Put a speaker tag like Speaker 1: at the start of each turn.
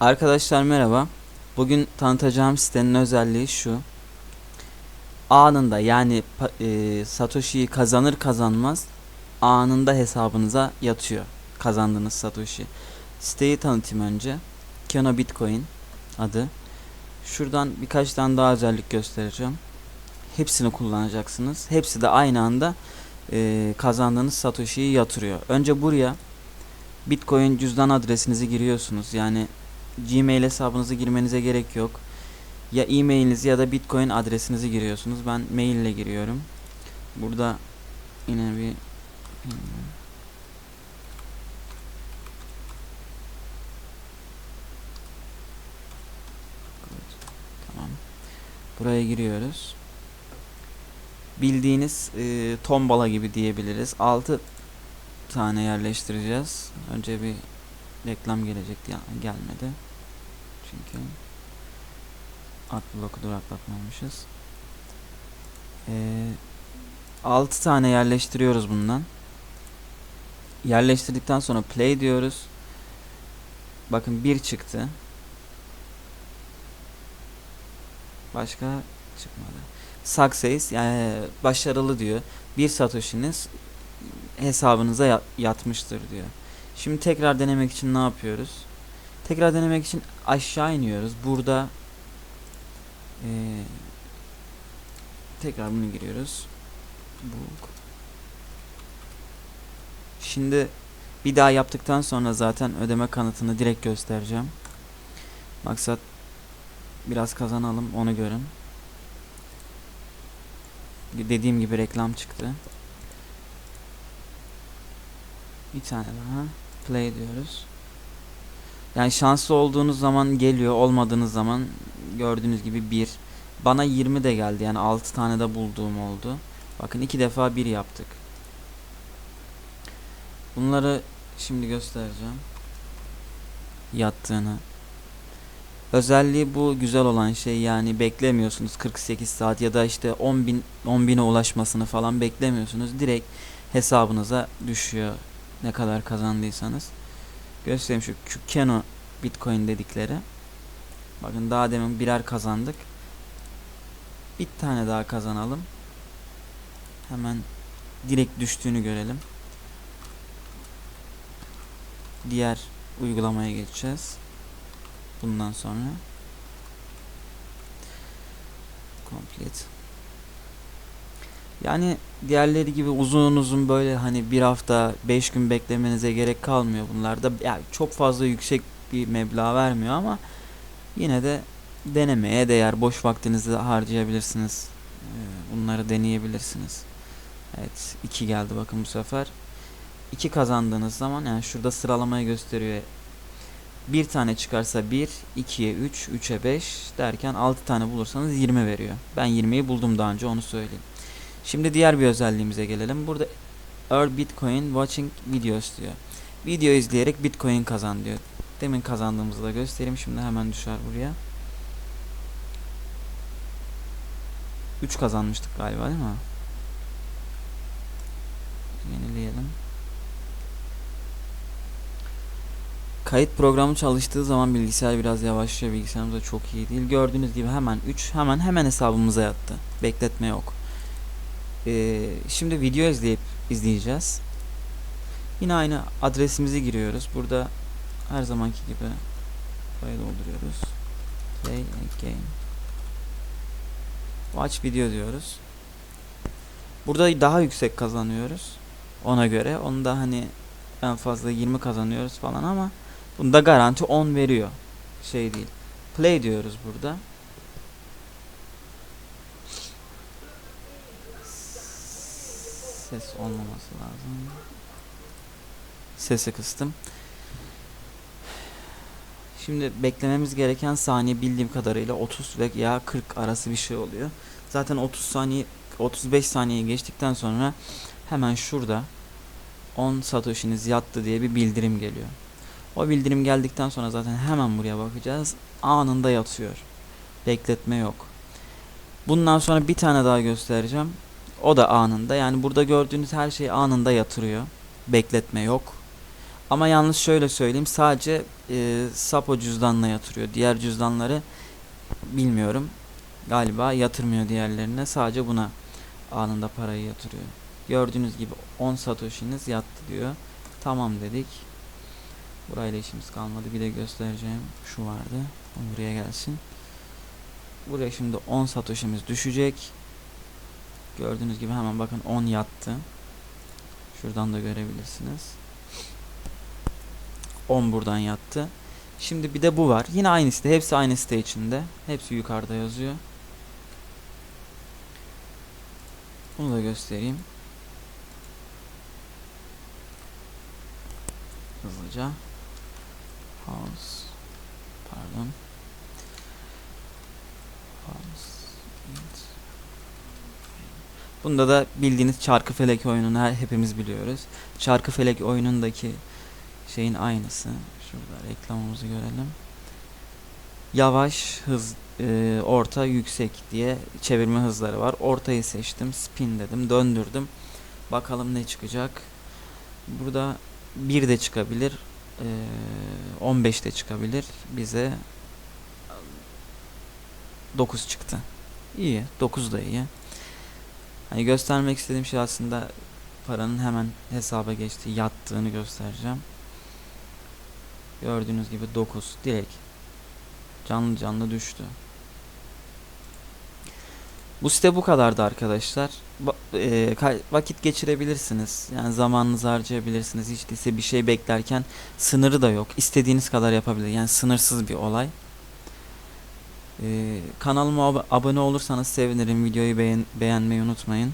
Speaker 1: Arkadaşlar merhaba. Bugün tanıtacağım sitenin özelliği şu. Anında yani e, Satoshi'yi kazanır kazanmaz anında hesabınıza yatıyor. Kazandığınız Satoshi. Siteyi tanıtayım önce. Keno Bitcoin adı. Şuradan birkaç tane daha özellik göstereceğim. Hepsini kullanacaksınız. Hepsi de aynı anda e, kazandığınız Satoshi'yi yatırıyor. Önce buraya Bitcoin cüzdan adresinizi giriyorsunuz. Yani Gmail hesabınızı girmenize gerek yok. Ya e-mailinizi ya da Bitcoin adresinizi giriyorsunuz. Ben mail ile giriyorum. Burada yine bir Tamam. Buraya giriyoruz. Bildiğiniz e, tombala gibi diyebiliriz. 6 tane yerleştireceğiz. Önce bir reklam gelecekti ya gelmedi. Çünkü Adblock'u duraklatmamışız. Ee, 6 tane yerleştiriyoruz bundan. Yerleştirdikten sonra play diyoruz. Bakın bir çıktı. Başka çıkmadı. Success yani başarılı diyor. Bir Satoshi'niz hesabınıza ya- yatmıştır diyor. Şimdi tekrar denemek için ne yapıyoruz? Tekrar denemek için aşağı iniyoruz. Burada eee, tekrar bunu giriyoruz. Book. Şimdi bir daha yaptıktan sonra zaten ödeme kanıtını direkt göstereceğim. Maksat biraz kazanalım onu görün. Dediğim gibi reklam çıktı. Bir tane daha play diyoruz. Yani şanslı olduğunuz zaman geliyor, olmadığınız zaman gördüğünüz gibi 1. Bana 20 de geldi yani 6 tane de bulduğum oldu. Bakın iki defa 1 yaptık. Bunları şimdi göstereceğim. Yattığını. Özelliği bu güzel olan şey yani beklemiyorsunuz 48 saat ya da işte 10 bin 10 bine ulaşmasını falan beklemiyorsunuz. Direkt hesabınıza düşüyor ne kadar kazandıysanız. Göstereyim şu şu Bitcoin dedikleri. Bakın daha demin birer kazandık. Bir tane daha kazanalım. Hemen direkt düştüğünü görelim. Diğer uygulamaya geçeceğiz. Bundan sonra. Complete. Yani diğerleri gibi uzun uzun böyle hani bir hafta beş gün beklemenize gerek kalmıyor bunlarda. Yani çok fazla yüksek bir meblağ vermiyor ama yine de denemeye değer. Boş vaktinizi harcayabilirsiniz. Ee, Bunları deneyebilirsiniz. Evet iki geldi bakın bu sefer. 2 kazandığınız zaman yani şurada sıralamayı gösteriyor. Bir tane çıkarsa 1, 2'ye 3, 3'e 5 derken 6 tane bulursanız 20 veriyor. Ben 20'yi buldum daha önce onu söyleyeyim. Şimdi diğer bir özelliğimize gelelim. Burada Earn Bitcoin Watching Videos diyor. Video izleyerek Bitcoin kazan diyor. Demin kazandığımızı da göstereyim. Şimdi hemen düşer buraya. 3 kazanmıştık galiba değil mi? Yenileyelim. Kayıt programı çalıştığı zaman bilgisayar biraz yavaşlıyor. Bilgisayarımız da çok iyi değil. Gördüğünüz gibi hemen 3 hemen hemen hesabımıza yattı. Bekletme yok. Ee, şimdi video izleyip izleyeceğiz. Yine aynı adresimizi giriyoruz. Burada her zamanki gibi burayı dolduruyoruz. Play again. Watch video diyoruz. Burada daha yüksek kazanıyoruz. Ona göre. Onu da hani en fazla 20 kazanıyoruz falan ama bunda garanti 10 veriyor. Şey değil. Play diyoruz burada. Ses olmaması lazım. Sesi kıstım. Şimdi beklememiz gereken saniye bildiğim kadarıyla 30 veya 40 arası bir şey oluyor. Zaten 30 saniye 35 saniye geçtikten sonra hemen şurada 10 Satoshi'niz yattı diye bir bildirim geliyor. O bildirim geldikten sonra zaten hemen buraya bakacağız. Anında yatıyor. Bekletme yok. Bundan sonra bir tane daha göstereceğim. O da anında. Yani burada gördüğünüz her şey anında yatırıyor. Bekletme yok. Ama yalnız şöyle söyleyeyim sadece e, Sapo cüzdanına yatırıyor. Diğer cüzdanları bilmiyorum. Galiba yatırmıyor diğerlerine. Sadece buna anında parayı yatırıyor. Gördüğünüz gibi 10 satoshiniz yattı diyor. Tamam dedik. Burayla işimiz kalmadı. Bir de göstereceğim şu vardı. Buraya gelsin. Buraya şimdi 10 satoshimiz düşecek. Gördüğünüz gibi hemen bakın 10 yattı. Şuradan da görebilirsiniz. 10 buradan yattı. Şimdi bir de bu var. Yine aynı site. Hepsi aynı site içinde. Hepsi yukarıda yazıyor. Bunu da göstereyim. Hızlıca. House. Pardon. House. int. Bunda da bildiğiniz Çarkıfelek oyununu her, hepimiz biliyoruz. Çarkıfelek oyunundaki şeyin aynısı. Şurada reklamımızı görelim. Yavaş, hız, e, orta, yüksek diye çevirme hızları var. Ortayı seçtim. Spin dedim. Döndürdüm. Bakalım ne çıkacak. Burada 1 de çıkabilir. E, 15 de çıkabilir. Bize 9 çıktı. İyi. 9 da iyi. Hani göstermek istediğim şey aslında paranın hemen hesaba geçtiği, yattığını göstereceğim. Gördüğünüz gibi 9 direkt canlı canlı düştü. Bu site bu kadardı arkadaşlar. Ba- e, vakit geçirebilirsiniz. Yani zamanınızı harcayabilirsiniz. Hiç değilse bir şey beklerken sınırı da yok. İstediğiniz kadar yapabilir. Yani sınırsız bir olay. E, kanalıma ab- abone olursanız sevinirim. Videoyu beğen- beğenmeyi unutmayın.